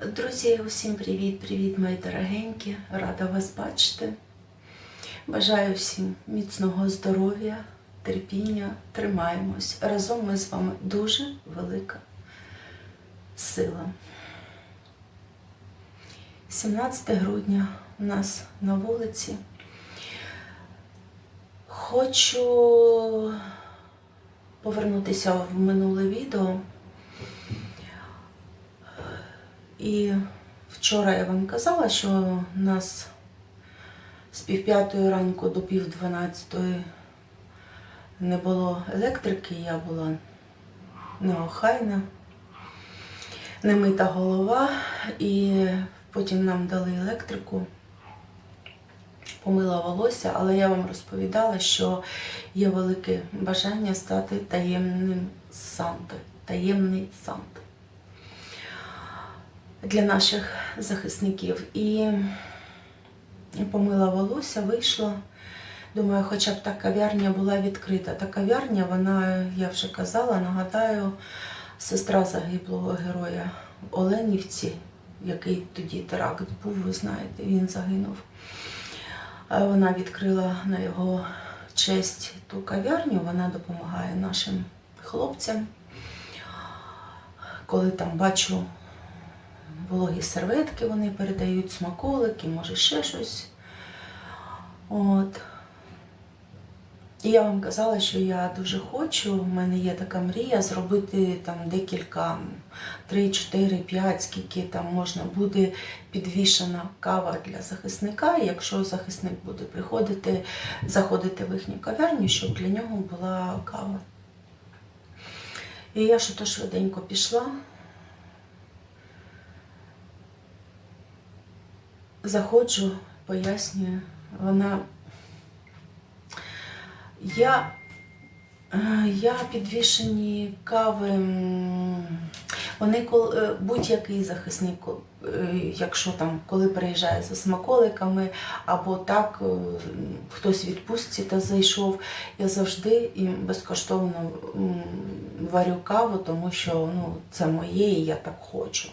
Друзі, усім привіт-привіт, мої дорогенькі. Рада вас бачити. Бажаю всім міцного здоров'я, терпіння, тримаємось. Разом ми з вами дуже велика сила. 17 грудня у нас на вулиці. Хочу повернутися в минуле відео. І вчора я вам казала, що нас з півп'ятої ранку до пів дванадцятої не було електрики, я була неохайна, немита голова, і потім нам дали електрику, помила волосся, але я вам розповідала, що є велике бажання стати таємним Сантою, таємний Санта для наших захисників. І помила волосся, вийшла. Думаю, хоча б та кав'ярня була відкрита. Та кав'ярня, вона, я вже казала, нагадаю, сестра загиблого героя в Оленівці, який тоді теракт був, ви знаєте, він загинув. Вона відкрила на його честь ту кав'ярню, вона допомагає нашим хлопцям. Коли там бачу вологі серветки, вони передають смаколики, може ще щось. От. І я вам казала, що я дуже хочу, в мене є така мрія зробити там декілька, 3, 4, 5, скільки там можна буде підвішена кава для захисника. І якщо захисник буде приходити, заходити в їхню кав'ярню, щоб для нього була кава. І я що то швиденько пішла. Заходжу, пояснюю, вона. Я, е, я підвішені кави. Вони е, будь-який захисник, е, якщо там коли приїжджає за смаколиками, або так хтось відпустці та зайшов, я завжди їм безкоштовно варю каву, тому що ну, це моє і я так хочу.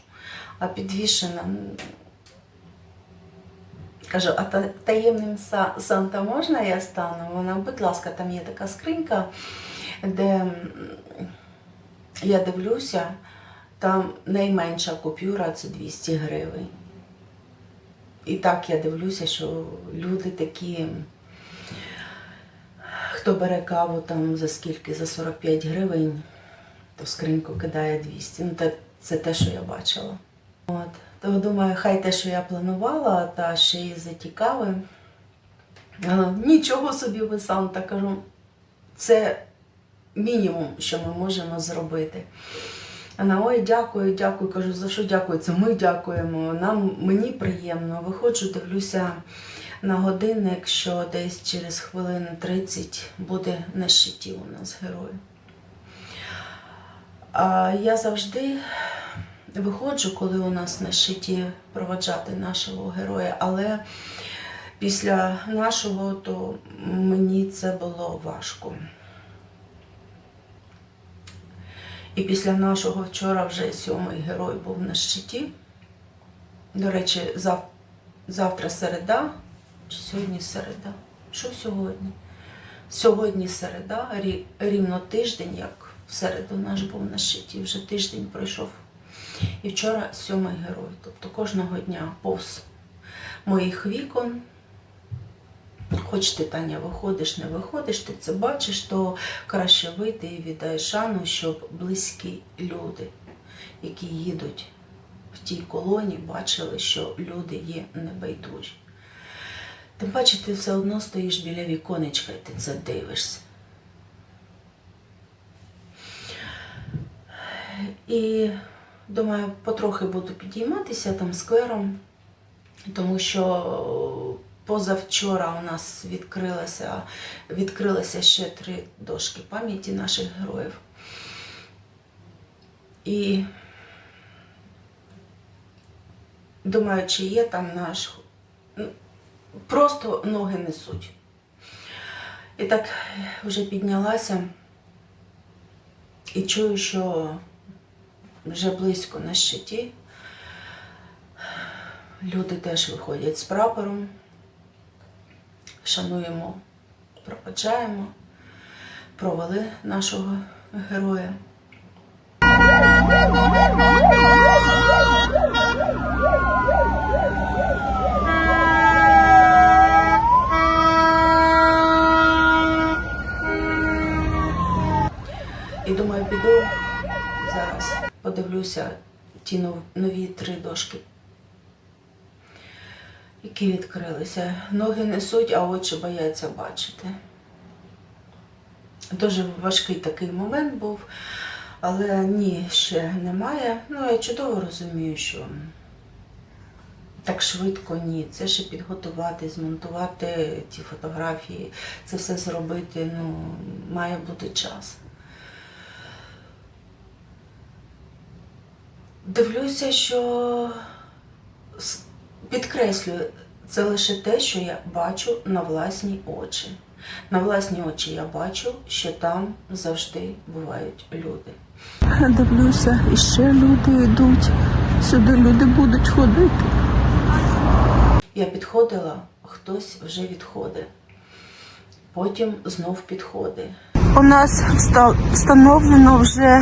А підвішена Кажу, а та- таємним Санта можна я стану? Вона, будь ласка, там є така скринька, де я дивлюся, там найменша купюра це 200 гривень. І так я дивлюся, що люди такі, хто бере каву там за скільки, за 45 гривень, то скриньку кидає 200. Ну, це, це те, що я бачила. От. То думаю, хай те, що я планувала, та ще й затікави. Нічого собі ви Санта, кажу, це мінімум, що ми можемо зробити. Вона, ой, дякую, дякую. Кажу, за що дякую? Це ми дякуємо. Нам мені приємно. Виходжу, дивлюся на годинник, що десь через хвилин 30 буде на щиті у нас герой. А я завжди виходжу, коли у нас на щиті проводжати нашого героя, але після нашого то мені це було важко. І після нашого вчора вже сьомий герой був на щиті. До речі, зав... завтра середа, чи сьогодні середа? Що сьогодні? Сьогодні середа, рі- рівно тиждень, як в середу наш був на щиті, вже тиждень пройшов. І вчора сьомий герой. Тобто кожного дня повз моїх вікон. Хоч ти, Таня, виходиш, не виходиш, ти це бачиш, то краще вийти і віддай шану, щоб близькі люди, які їдуть в тій колоні, бачили, що люди є небайдужі. Тим паче ти все одно стоїш біля віконечка і ти це дивишся. І думаю, потрохи буду підійматися там сквером, тому що позавчора у нас відкрилося, відкрилося ще три дошки пам'яті наших героїв. І думаю, чи є там наш. ну, Просто ноги несуть. І так вже піднялася і чую, що вже близько на щиті Люди теж виходять з прапором. Шануємо, проведжаємо, провели нашого героя. І думаю, піду подивлюся ті нові три дошки, які відкрилися. Ноги несуть, а очі бояться бачити. Дуже важкий такий момент був, але ні, ще немає. Ну, я чудово розумію, що так швидко ні. Це ще підготувати, змонтувати ті фотографії, це все зробити, ну, має бути час. Дивлюся, що підкреслюю, це лише те, що я бачу на власні очі. На власні очі я бачу, що там завжди бувають люди. Дивлюся, і ще люди йдуть. Сюди люди будуть ходити. Я підходила, хтось вже відходить. Потім знов підходить. У нас встановлено вже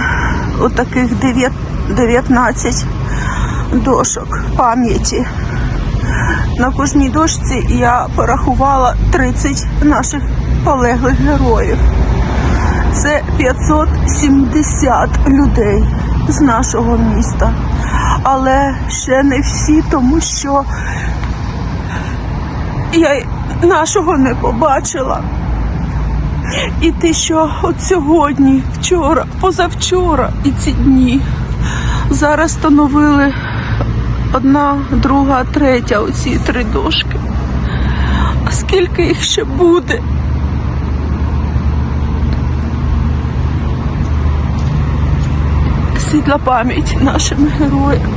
отаких 9, 19 дошок пам'яті. На кожній дошці я порахувала 30 наших полеглих героїв. Це 570 людей з нашого міста. Але ще не всі, тому що я нашого не побачила. І те, що от сьогодні, вчора, позавчора і ці дні зараз встановили одна, друга, третя, оці три дошки. А скільки їх ще буде? Світла пам'ять нашим героям.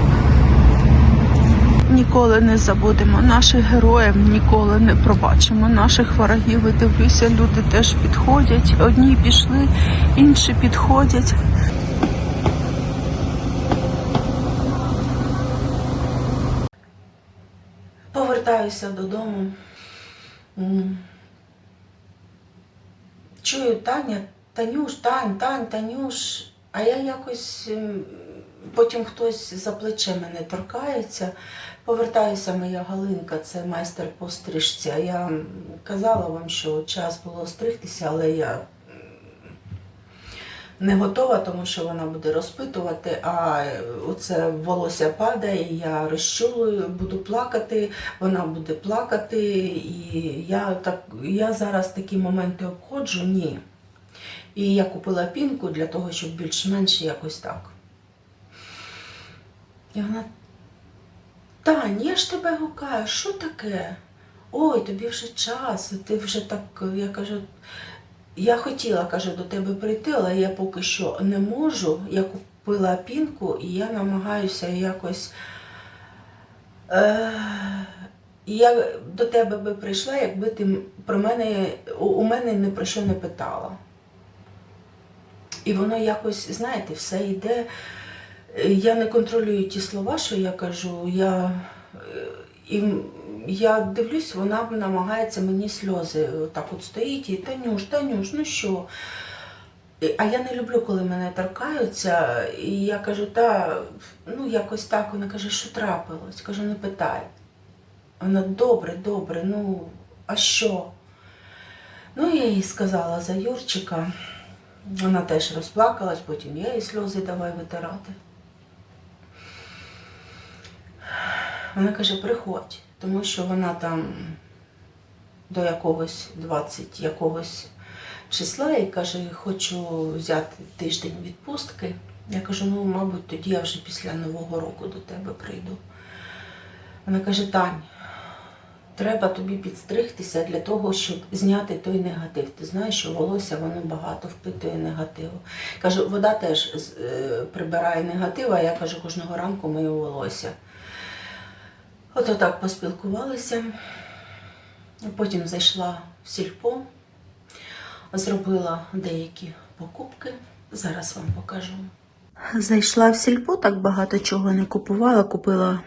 Ніколи не забудемо наших героїв, ніколи не пробачимо наших ворогів. І дивлюся, люди теж підходять. Одні пішли, інші підходять. Повертаюся додому. Чую Таня, Танюш, Тань, Тань, Танюш. А я якось потім хтось за плече мене торкається. Повертаюся моя Галинка, це майстер по стрижці. А я казала вам, що час було стригтися, але я не готова, тому що вона буде розпитувати, а оце волосся падає, я розчулую, буду плакати, вона буде плакати. І я так я зараз такі моменти обходжу, ні. І я купила пінку для того, щоб більш-менш якось так. І вона, Тань, я ж тебе гукаю, що таке? Ой, тобі вже час, ти вже так, я кажу, я хотіла, каже, до тебе прийти, але я поки що не можу. Я купила пінку і я намагаюся якось. Е, я до тебе би прийшла, якби ти про мене у- мене ні про що не питала. І воно якось, знаєте, все йде. Я не контролюю ті слова, що я кажу. Я, е, і я дивлюсь, вона намагається мені сльози. Так от стоїть і Танюш, Танюш, ну що? А я не люблю, коли мене торкаються. І я кажу, та ну якось так. Вона каже, що трапилось? Кажу, не питай. Вона добре, добре, ну, а що? Ну, я їй сказала за Юрчика. Вона теж розплакалась, потім я їй сльози давай витирати. Вона каже, приходь, тому що вона там до якогось 20 якогось числа і каже, хочу взяти тиждень відпустки. Я кажу, ну, мабуть, тоді я вже після Нового року до тебе прийду. Вона каже, Тань, треба тобі підстригтися для того, щоб зняти той негатив. Ти знаєш, що волосся воно багато впитує негативу. Кажу, вода теж е, прибирає негатив, а я кажу, кожного ранку мию волосся. От отак поспілкувалися. Потім зайшла в сільпо, зробила деякі покупки. Зараз вам покажу. Зайшла в сільпо, так багато чого не купувала. Купила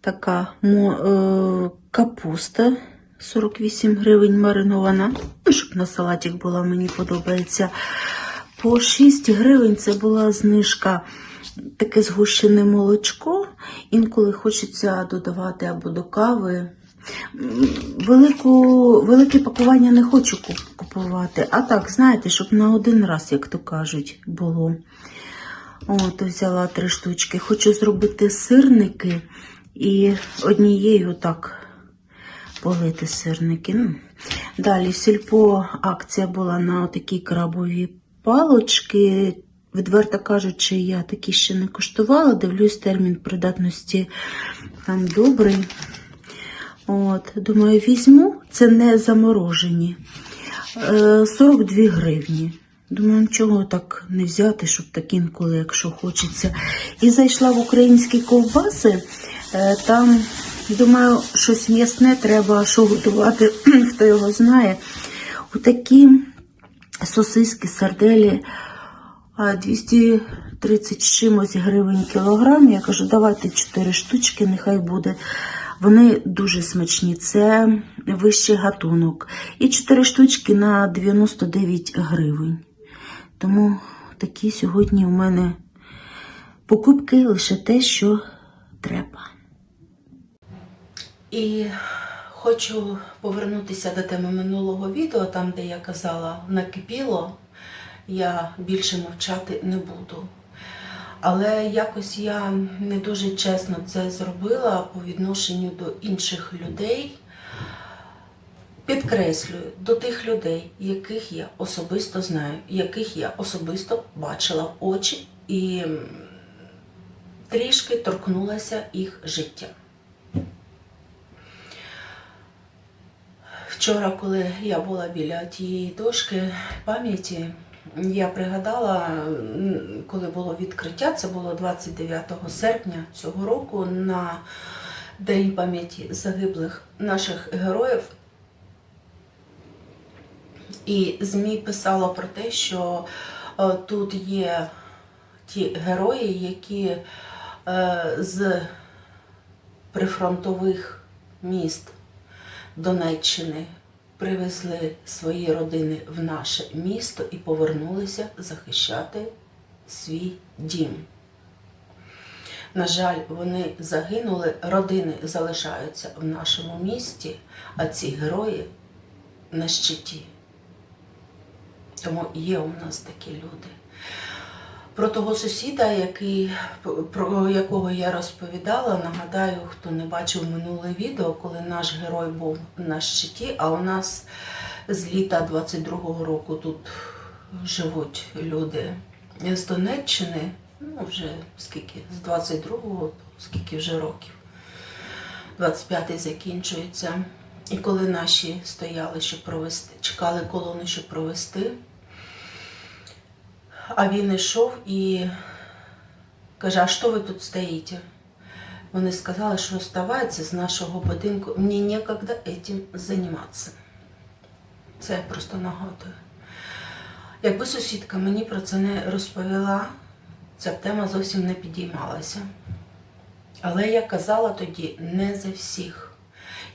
така мо, е, капуста 48 гривень маринована. Ну, щоб на салатик була, мені подобається. По 6 гривень це була знижка. Таке згущене молочко. Інколи хочеться додавати або до кави. Велику, велике пакування не хочу купувати. А так, знаєте, щоб на один раз, як то кажуть, було. От, взяла три штучки. Хочу зробити сирники і однією так полити сирники. Ну, Далі сільпо акція була на такі крабові палочки. Відверто кажучи, я такі ще не коштувала. Дивлюсь, термін придатності там добрий. От, думаю, візьму, це не заморожені. Е, 42 гривні. Думаю, чого так не взяти, щоб так інколи, якщо хочеться. І зайшла в українські ковбаси. Е, Там, думаю, щось м'ясне треба, що готувати, хто його знає. Отакі сосиски, сарделі 230 чимось гривень кілограм. Я кажу, давайте 4 штучки, нехай буде. Вони дуже смачні, це вищий гатунок. І 4 штучки на 99 гривень. Тому такі сьогодні у мене покупки лише те, що треба. І хочу повернутися до теми минулого відео, там, де я казала, накипіло, я більше мовчати не буду. Але якось я не дуже чесно це зробила по відношенню до інших людей. Підкреслюю, до тих людей, яких я особисто знаю, яких я особисто бачила в очі і трішки торкнулася їх життя. Вчора, коли я була біля тієї дошки пам'яті, я пригадала, коли було відкриття, це було 29 серпня цього року на День пам'яті загиблих наших героїв. І ЗМІ писало про те, що е, тут є ті герої, які е, з прифронтових міст Донеччини привезли свої родини в наше місто і повернулися захищати свій дім. На жаль, вони загинули, родини залишаються в нашому місті, а ці герої на щиті. Тому є у нас такі люди. Про того сусіда, який, про якого я розповідала, нагадаю, хто не бачив минуле відео, коли наш герой був на щиті, а у нас з літа 22-го року тут живуть люди з Донеччини, ну вже скільки, з 22-го, скільки вже років. 25-й закінчується. І коли наші стояли, щоб провести, чекали колони, щоб провести, а він йшов і каже, а що ви тут стоїте? Вони сказали, що вставайте з нашого будинку, мені некогда этим займатися. Це я просто нагадую. Якби сусідка мені про це не розповіла, ця тема зовсім не підіймалася. Але я казала тоді не за всіх.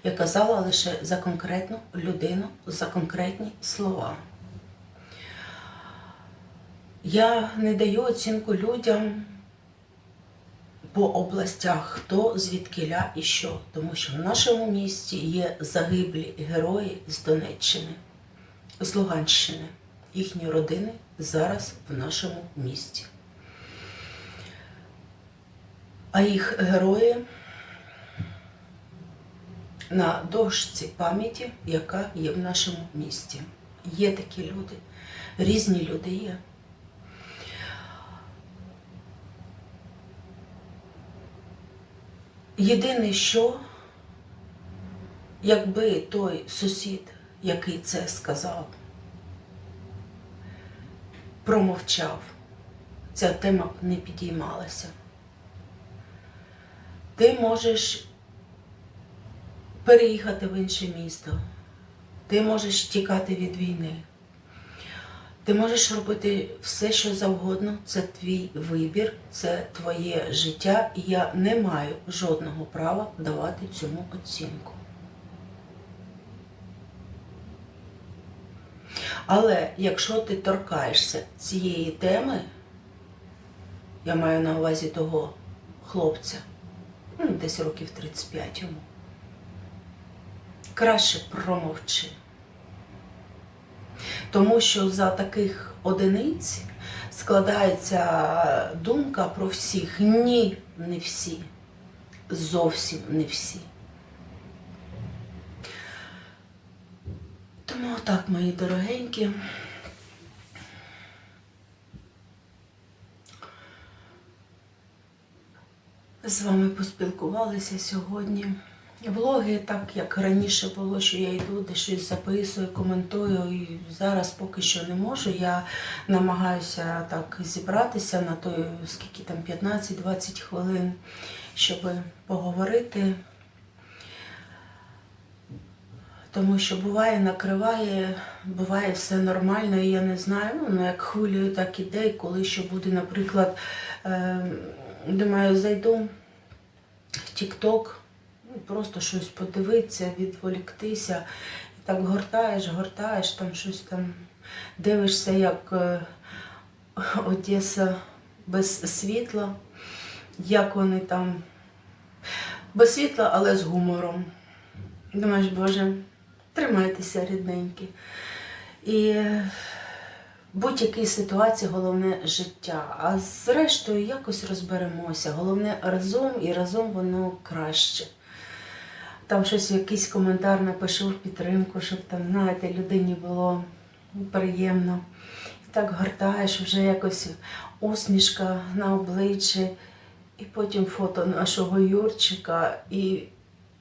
Я казала лише за конкретну людину, за конкретні слова. Я не даю оцінку людям по областях, хто звідкиля і що. Тому що в нашому місті є загиблі герої з Донеччини, з Луганщини. Їхні родини зараз в нашому місті. А їх герої на дошці пам'яті, яка є в нашому місті. Є такі люди, різні люди є. Єдине, що якби той сусід, який це сказав, промовчав, ця тема б не підіймалася. Ти можеш переїхати в інше місто, ти можеш тікати від війни, Ти можеш робити все, що завгодно, це твій вибір, це твоє життя, і я не маю жодного права давати цьому оцінку. Але якщо ти торкаєшся цієї теми, я маю на увазі того хлопця, ну, десь років 35 йому, краще промовчи. Тому що за таких одиниць складається думка про всіх. Ні, не всі. Зовсім не всі. Тому так, мої дорогенькі. З вами поспілкувалися сьогодні. Влоги, так як раніше було, що я йду, де щось записую, коментую. І зараз поки що не можу. Я намагаюся так зібратися на той, скільки там 15-20 хвилин, щоб поговорити. Тому що буває, накриває, буває все нормально, і я не знаю, ну як хвилюю, так іде, і коли що буде, наприклад, е, думаю, зайду в ну, просто щось подивитися, відволіктися. І так гортаєш, гортаєш, там щось там дивишся, як е, Одеса без світла, як вони там без світла, але з гумором. Думаєш, Боже, тримайтеся рідненькі. І будь-якій ситуації головне життя. А зрештою якось розберемося. Головне разом і разом воно краще. Там щось якийсь коментар напишу в підтримку, щоб там, знаєте, людині було приємно. І так гортаєш вже якось усмішка на обличчі, і потім фото нашого Юрчика. І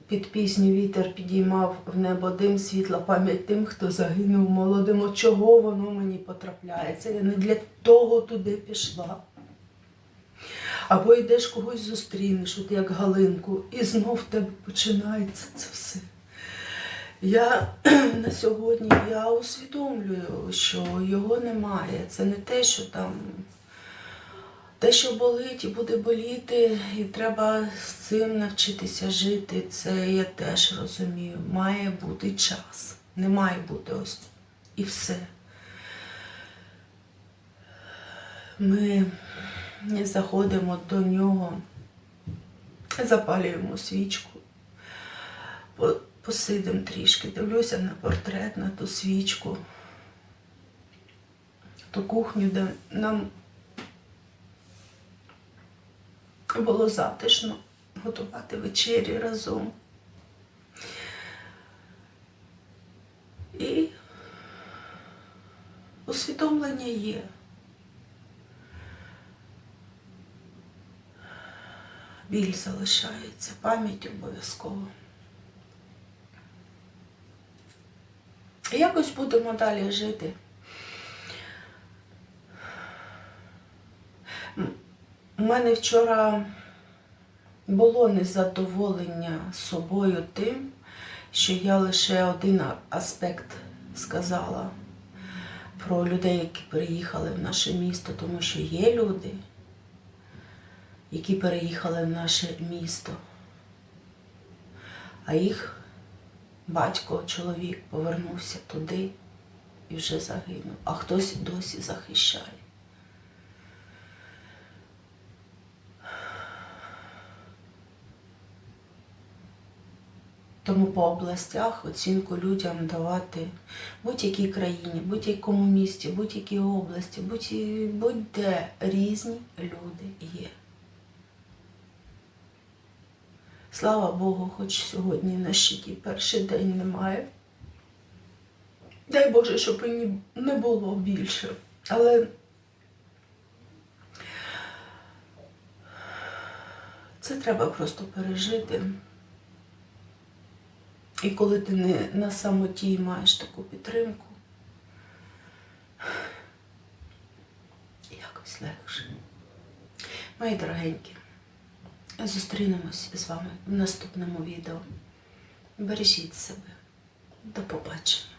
під пісню вітер підіймав в небо дим світла пам'ять тим, хто загинув молодим. От чого воно мені потрапляється? Я не для того туди пішла. Або йдеш когось зустрінеш, от як Галинку, і знов в тебе починається це все. Я на сьогодні я усвідомлюю, що його немає. Це не те, що там те, що болить і буде боліти, і треба з цим навчитися жити. Це я теж розумію. Має бути час. Не має бути ось і все. Ми заходимо до нього, запалюємо свічку, посидимо трішки, дивлюся на портрет, на ту свічку, ту кухню, де нам було затишно готувати вечері разом. І усвідомлення є. Біль залишається, пам'ять обов'язково. Якось будемо далі жити. У мене вчора було незадоволення собою тим, що я лише один аспект сказала про людей, які переїхали в наше місто, тому що є люди, які переїхали в наше місто, а їх батько, чоловік повернувся туди і вже загинув, а хтось досі захищає. Тому по областях оцінку людям давати будь-якій країні, будь-якому місті, будь-якій області, будь- будь-де різні люди є. Слава Богу, хоч сьогодні на щиті перший день немає. Дай Боже, щоб і не було більше. Але це треба просто пережити. І коли ти не на самоті маєш таку підтримку, якось легше. Мої дорогенькі, зустрінемось з вами в наступному відео. Бережіть себе. До побачення.